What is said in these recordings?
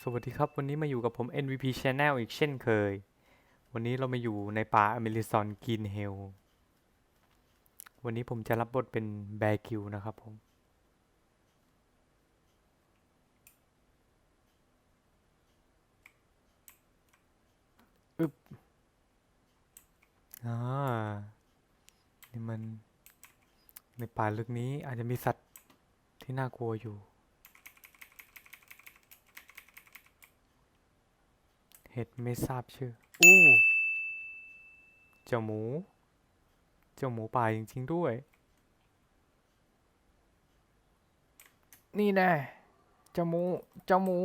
สวัสดีครับ วันนี้มาอยู่กับผม NVP Channel อีกเช่นเคย วันนี้เรามาอยู่ในป่าอเมริซอนกินเฮล วันนี้ผมจะรับบทเป็นแบร์กิวนะครับผม อึบอ่า นี่มัน ในป่าลึกนี้อาจจะมีสัตว์ที่น่ากลัวอยู่ เห็ดไม่ทราบชื่อ อู้เจ้าหมู เจ้าหมูป่าจริงๆด้วย นี่แน่เจ้าหมู เจ้าหมู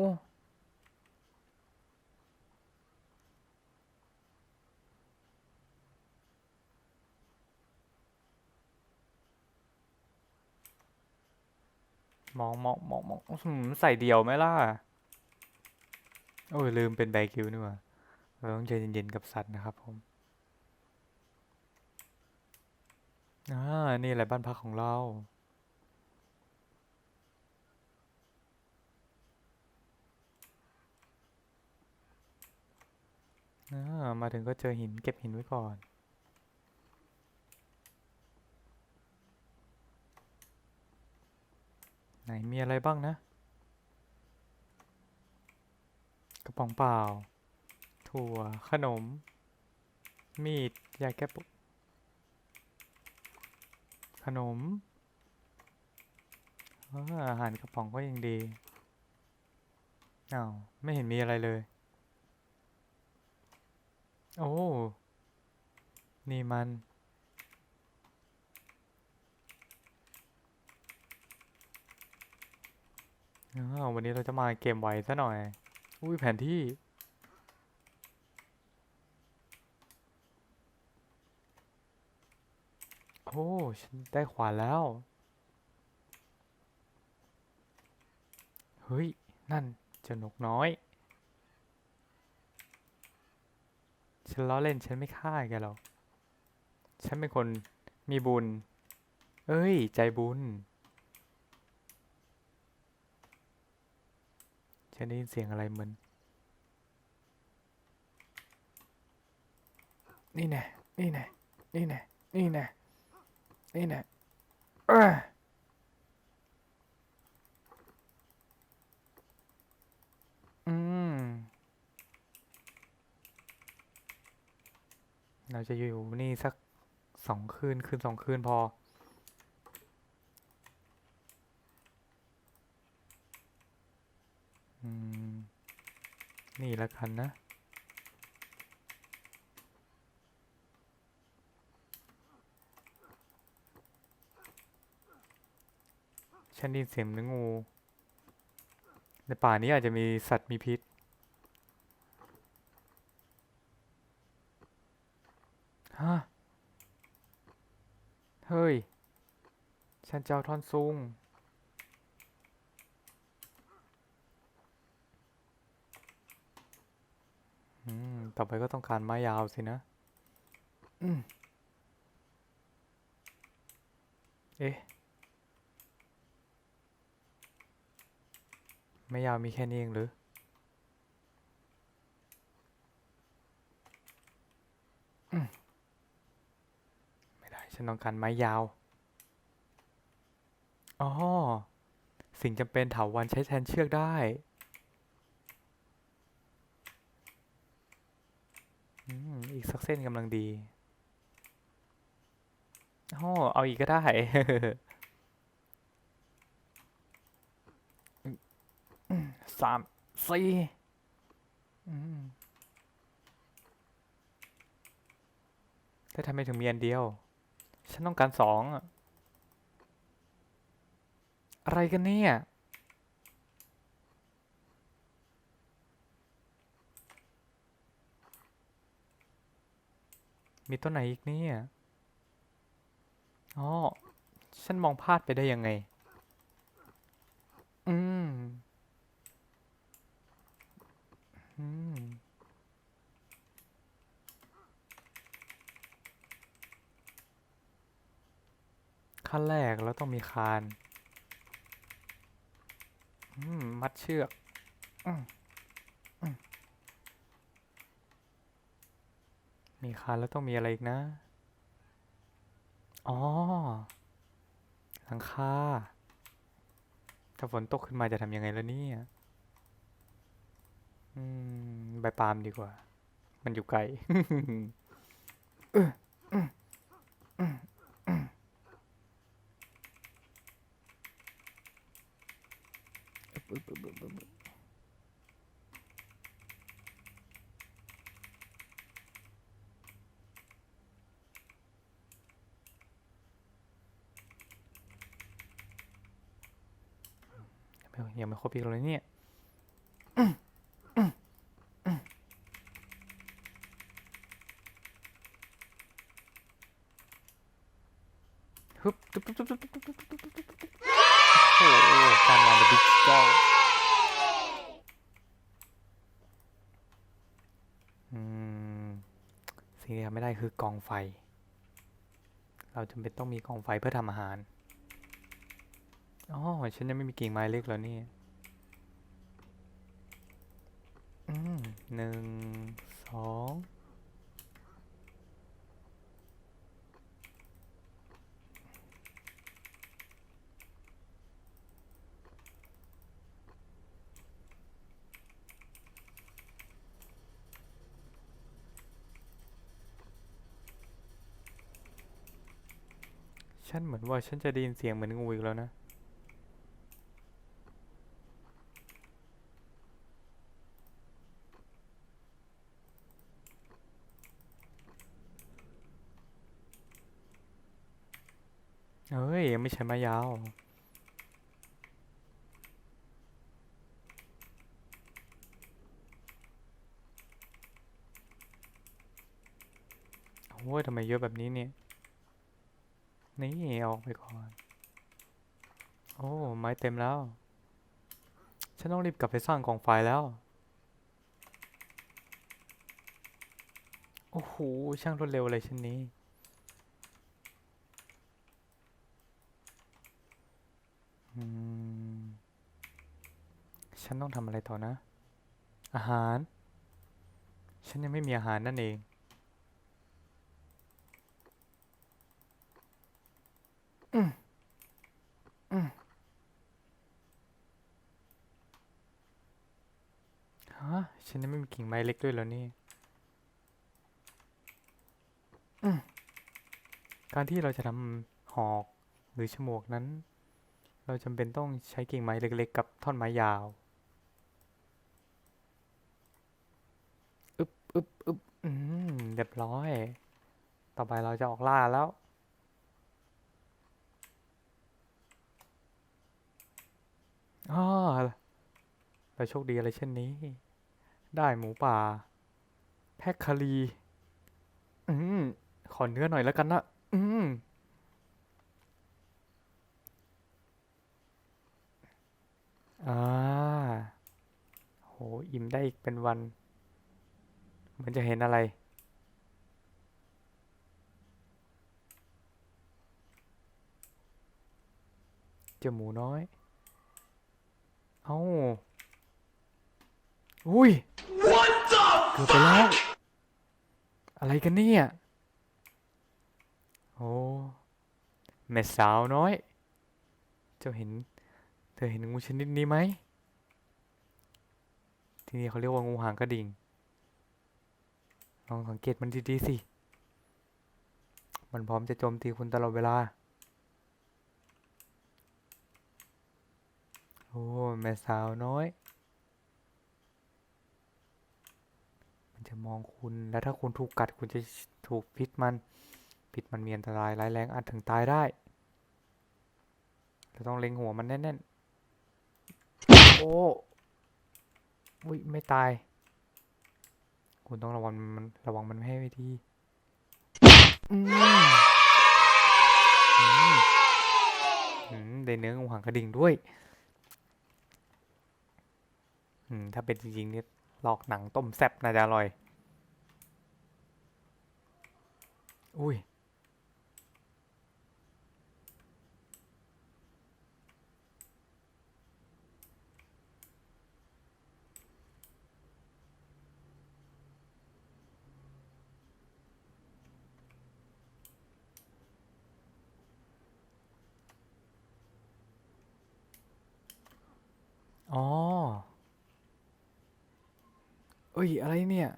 มองมองมองมองอื้อหือใส่เดี่ยวไหมล่ะ โอ้ยลืมเป็นแบร์กิวนี่หว่าเราต้องใจเย็นๆกับสัตว์นะครับผมอ่านี่แหละบ้านพักของเราอ่ามาถึงก็เจอหินเก็บหินไว้ก่อน ไหนมีอะไรบ้างนะ กระ ป๋องเปล่า ถั่ว ขนม มีด ยาแก้ปวดขนม อาหารกระป๋องก็ยังดีอ้าวไม่เห็นมีอะไรเลย โอ้ นี่มันอ้าววันนี้เราจะมาเกมไวซะหน่อย อุ้ยแผนที่ โอ้ฉันได้ขวานแล้ว เฮ้ย นั่นจ้านกน้อย ฉันล้อเล่นฉันไม่ฆ่าแกหรอก ฉันเป็นคนมีบุญ เอ้ย ใจบุญ ฉันได้ยินเสียงอะไรเหมือน นี่แน่นี่แน่นี่แน่นี่แน่นี่แน่เอ้ออืม เราจะอยู่นี่สักสองคืน คืนสองคืนพอ นี่ละกันนะ ฉันได้ยินเสียงเนื้องู ในป่านี้อาจจะมีสัตว์มีพิษ ฮะ เฮ้ย ฉันเจะเอาท่อนซุง อืม ต่อไปก็ต้องการไม้ยาวสินะอืมเอ๊ะ ไม่ยาวมีแค่นี้เองหรืออืมไม่ได้ ฉันต้องการไม้ยาว อ๋อ สิ่งจำเป็นเถาวัลย์ใช้แทนเชือกได้ อีกสักเส้นกำลังดีโอ๋อเอาอีกก็ได้ สามสี่แต่ทำไมถึงมีอันเดียว ฉันต้องการสองอะอะไรกันเนี่ย มีต้นไหนอีกเนี่ย อ๋อ ฉันมองพลาดไปได้ยังไง อืม อืม ขั้นแรกเราต้องมีคาน อืม มัดเชือกออืม อืม มีคานแล้วต้องมีอะไรอีกนะ อ๋อ หลังคา ถ้าฝนตกขึ้นมาจะทำยังไงล่ะเนี่ยอืมใบปาล์มดีกว่า มันอยู่ไกล ยังไม่ครบอีกเลยเนี่ยฮึบตุ๊บตุ๊บตุ๊บตุ๊บตุ๊บตุ๊บตุ๊บตุ๊บตุ๊บตุ๊บโอ้โหการวาง the big ball อืมสิ่งที่ทำไม่ได้คือกองไฟ เราจำเป็นต้องมีกองไฟเพื่อทำอาหาร อ๋อ ฉันยังไม่มีกิ่งไม้เล็กแล้วนี่ อืมหนึ่ง สอง ฉันเหมือนว่าฉันจะได้ยินเสียงเหมือนงูอีกแล้วนะ เอ้ย ยัง ไม่ใช่ไม้ยาว โอ้ยทำไมเยอะแบบนี้เนี่ย นี่เอาอกไปก่อน โอ้ ไม้เต็มแล้ว ฉันต้องรีบกลับไปสร้างกองไฟแล้ว โอ้โห ช่างรวดเร็วเลยชิ้นนี้ ฉันต้องทำอะไรต่อนะ อาหาร ฉันยังไม่มีอาหารนั่นเอง อืมอืมฮะ ฉันยังไม่มีกิ่งไม้เล็กด้วยแล้วนี่การที่เราจะทำหอกหรือฉมวกนั้น เราจำเป็นต้องใช้กิ่งไม้เล็กๆ กับท่อนไม้ยาว อึบอึบอึบอืม เรียบร้อย ต่อไปเราจะออกล่าแล้วอ้าเราโชคดีอะไรเช่นนี้ ได้หมูป่า แพคคารี อืม ขอเนื้อหน่อยแล้วกันนะ อืมอ่าโห อิ่มได้อีกเป็นวัน เหมันจะเห็นอะไร เจอหมูน้อย เอ้า อุ้ยเกือบไปแล้ว อะไรกันเนี่ย โอ้ แม่สาวน้อย เจ้าเห็น เธอเห็นงูชนิดนี้ไหม ที่นี่เขาเรียกว่างูหางกระดิ่ง ลองสังเกตมันดีๆสิ มันพร้อมจะโจมตีคุณตลอดเวลา อ้แม่สาวน้อย มันจะมองคุณแล้วถ้าคุณถูกกัดคุณจะถูกพิษมัน พิษมันมีอันตรายร้ายแรงอาจถึงตายได้เราต้องเล็งหัวมันแน่นๆ โอ้อุ้ยไม่ตาย คุณต้องระวังมันระวังมันไม่ให้ไม่ดีได้เนื้องูหางกระดิ่งด้วย ถ้าเป็นจริงๆเนี่ยลอกหนังต้มแซ่บน่าจะอร่อย อุ้ย อ เอ้ย อะไรเนี่ย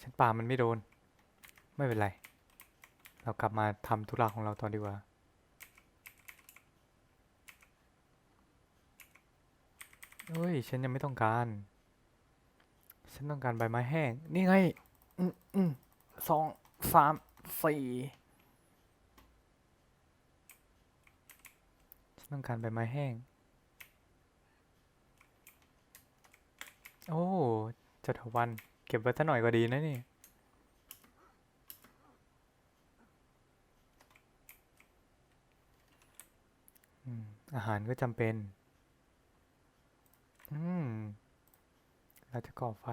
ฉันป่ามันไม่โดน ไม่เป็นไร เรากลับมาทำธุระของเราตอนดีกว่า เฮ้ย ฉันยังไม่ต้องการ ฉันต้องการใบไม้แห้ง นี่ไง อืมอืมสองสามสี่ฉันต้องการใบไม้แห้ง โอ้เจ้าเถาวัน เก็บไว้สักหน่อยก็ดีนะนี่อืมอาหารก็จำเป็น อืม เราจะก่อไฟ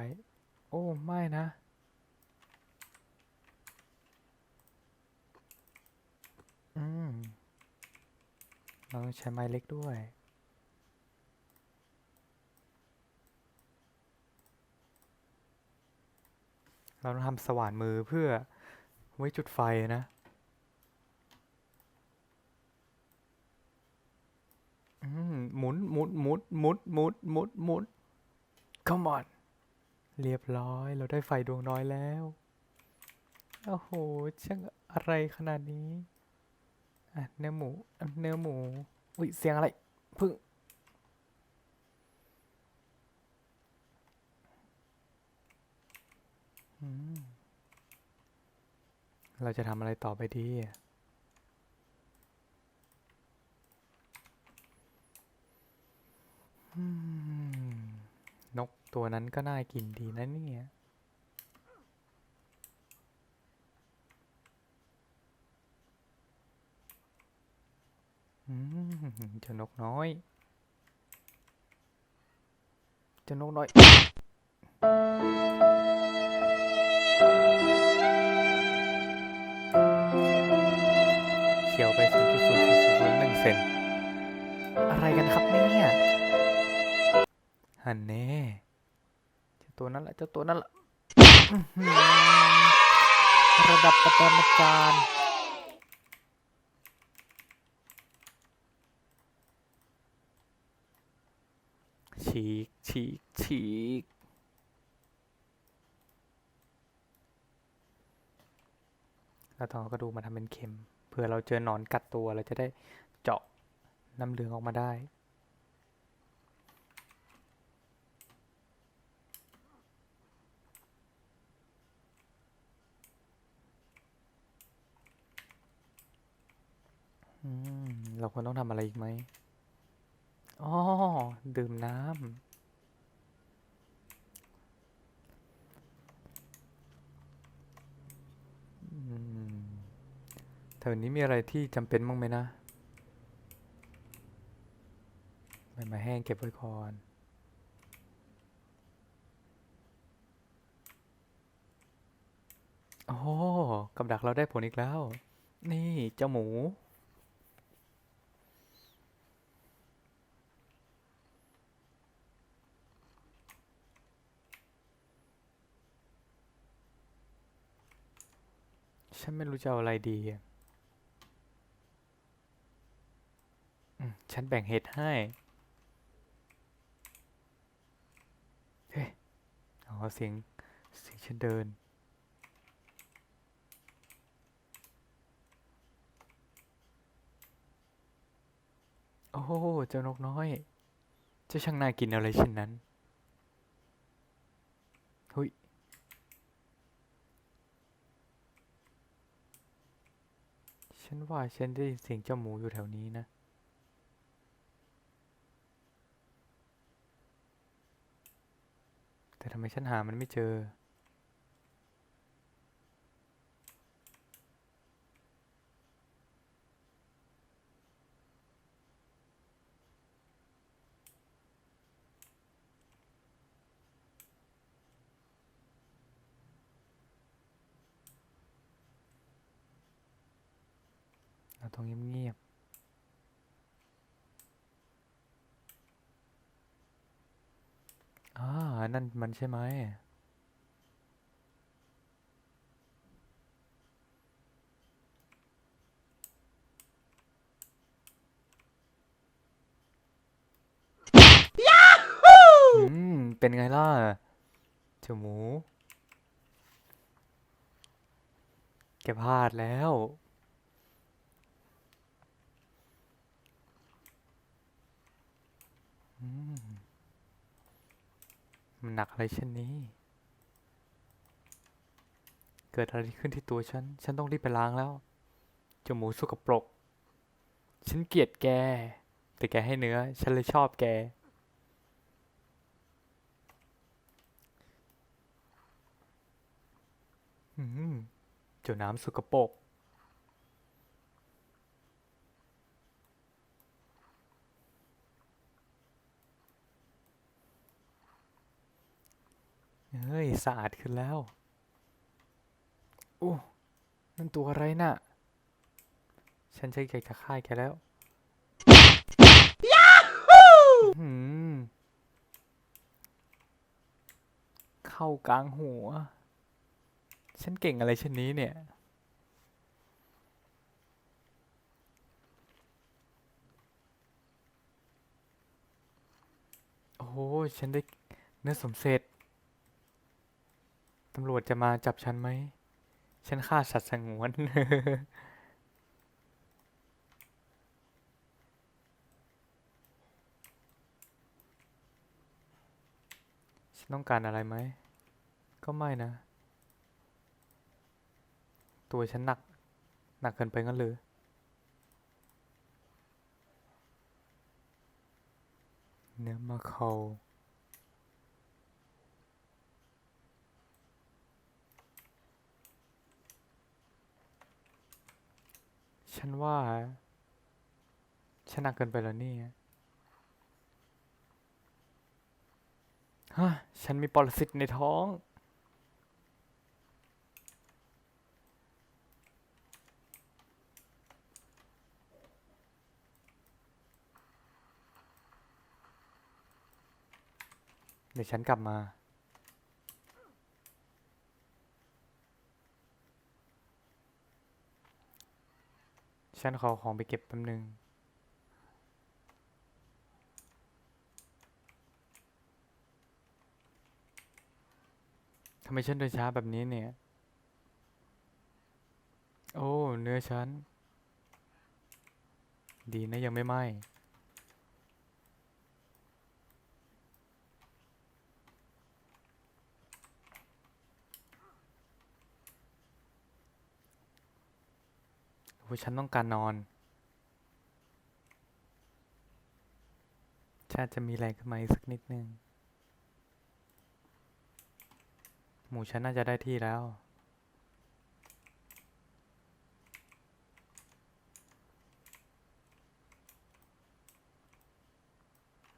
โอ้ ไม่นะ อืม เราต้องใช้ไม้เล็กด้วย เราต้องทำสว่านมือเพื่อไว้จุดไฟนะหมุนหมุนหมุนหมุนหมุนหมุนหมุน come on เรียบร้อย เราได้ไฟดวงน้อยแล้ว โอ้โหช่างอะไรขนาดนี้ อะ เนื้อหมู เนื้อหมู อุ้ยเสียงอะไร พึ่ง อืม เราจะทำอะไรต่อไปดี นกตัวนั้นก็น่ากินดีนะเนี่ยเจ้านกน้อย เจ้านกน้อย อะไรกันครับเนี่ยฮันเน่เจ้าตัวนั้นแหละเจ้าตัวนั้นแหละอื้อหือระดับประมาจารย์ฉีกฉีกฉีกแล้วต้องเอากระดูกมาทำเป็นเข็มเผื่อเราเจอหนอนกัดตัวเราจะได้เจาะ น้ำเหลืองออกมาได้เราควรต้องทำอะไรอีกไหมอ๋อ ดื่มน้ำแถวนี้มีอะไรที่จำเป็นบ้างไหมนะ ใบไม้แห้งเก็บไว้ก่อนโอ้กับดักเราได้ผลอีกแล้ว นี่เจ้าหมู ฉันไม่รู้จะเอาอะไรดีอะฉันแบ่งเห็ดให้ เฮ้ยอ๋อ เสียงเสียงฉันเดิน โอ้เจ้านกน้อย เจ้าช่างน่ากินอะไรเช่นนั้นหุยฉันว่าฉันได้ยินเสียงเจ้าหมูอยู่แถวนี้นะ แต่ทำไมฉันหามันไม่เจอ เราต้องเงียบๆอ่า นั่น มันใช่ไหมเป็นไงล่ะเจ้าหมู แกพลาดแล้ว อืม มันหนักอะไรเช่นนี้ เกิดอะไรขึ้นที่ตัวฉัน ฉันต้องรีบไปล้างแล้วเจ้าหมูสกปรก ฉันเกลียดแก แต่แกให้เนื้อ ฉันเลยชอบแก อืมเจ้าน้ำสกปรก สะอาดขึ้นแล้วโอ้นั่นตัวอะไรน่ะ ฉันใช้ใหญ่จะฆ่าแกแล้วอื้อหือเข้ากลางหัว ฉันเก่งอะไรเช่นนี้เนี่ย โอ้โหฉันได้เนื้อสมเสร็จ ตำรวจจะมาจับฉันไหม ฉันฆ่าสัตว์สงวน ฉันต้องการอะไรไหม ก็ไม่นะ ตัวฉันหนัก หนักเกินไปงั้นเลยเนื้อมะเขา ฉันว่า ฉันหนักเกินไปแล้วนี่ฮะ ฉันมีปรสิตในท้อง เดี๋ยวฉันกลับมา ฉันขอของไปเก็บแป๊บนึง ทำไมฉันเดินช้าแบบนี้เนี่ย โอ้ เนื้อฉัน ดีนะยังไม่ไหม้ โอ้ฉันต้องการนอนชาติจะมีแรงขึ้นมาอีกสักนิดนึง หมูฉันน่าจะได้ที่แล้ว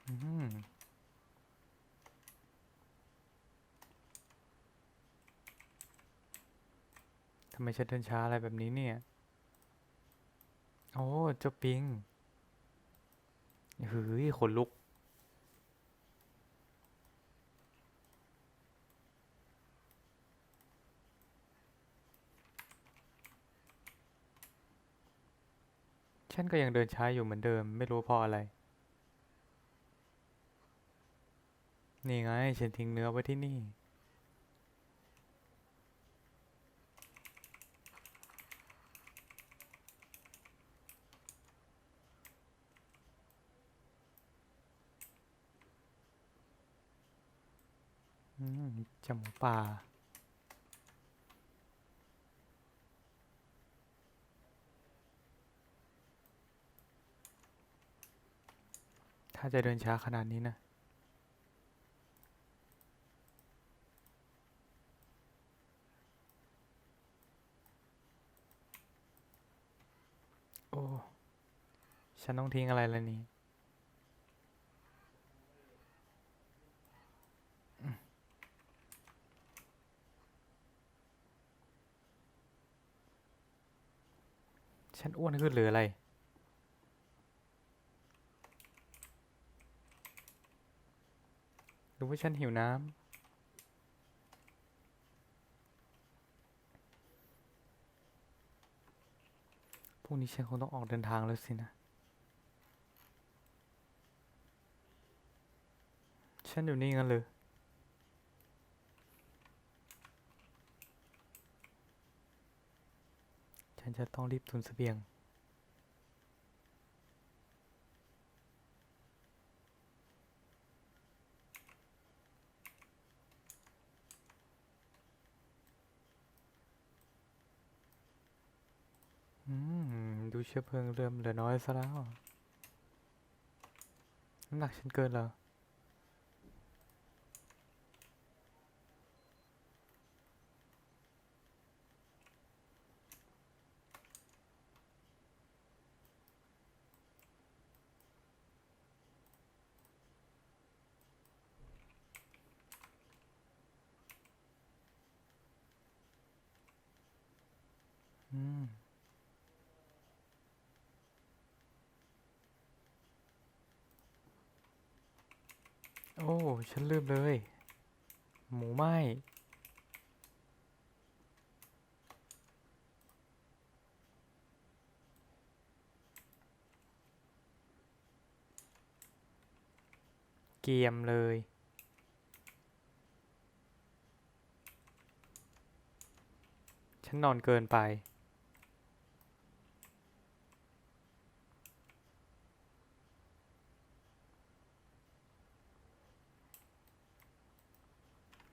อืมทำไมฉันเดินช้าอะไรแบบนี้เนี่ย อ้เจ้าปิงเฮ้ยขนลุก ฉันก็ยังเดินช้าอยู่เหมือนเดิม ไม่รู้เพราะอะไร นี่ไง ฉันทิ้งเนื้อไว้ที่นี่ อืม จาหมูป่าถ้าจะเดินช้าขนาดนี้นะ โอ้ ฉันต้องทิ้งอะไรแล้วนี่ ฉันอ้วนขึ้นหรืออะไร หรือว่าฉันหิวน้ำพรุ่งนี้ฉันคงต้องออกเดินทางแล้วสินะ ฉันอยู่นี่งั้นเลย นจะต้องรีบตุนเสบียง อืม ดูเชื้อเพลิงเริ่มเหลือน้อยซะแล้ว น้ำหนักฉันเกินเหรอ โอ้ ฉันลืมเลย หมูไหม้เกียมเลย ฉันนอนเกินไป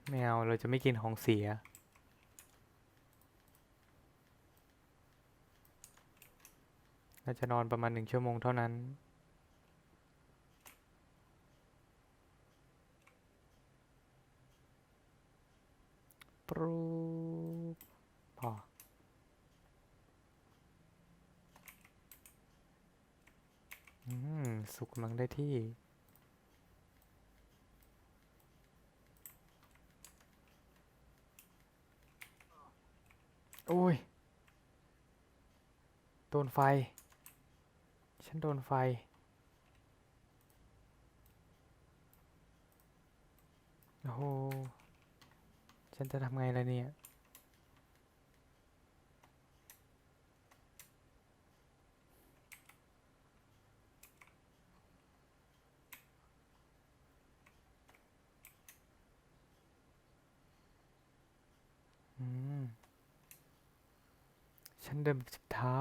ไม่เอาเราจะไม่กินของเสีย เราจะนอนประมาณหนึ่งชั่วโมงเท่านั้น ปรูพอสุกกำลังได้ที่ โอ้ย โดนไฟ ฉันโดนไฟ โอ้โห ฉันจะทำไงล่ะเนี่ย อืม ฉันเดินแบบเท้า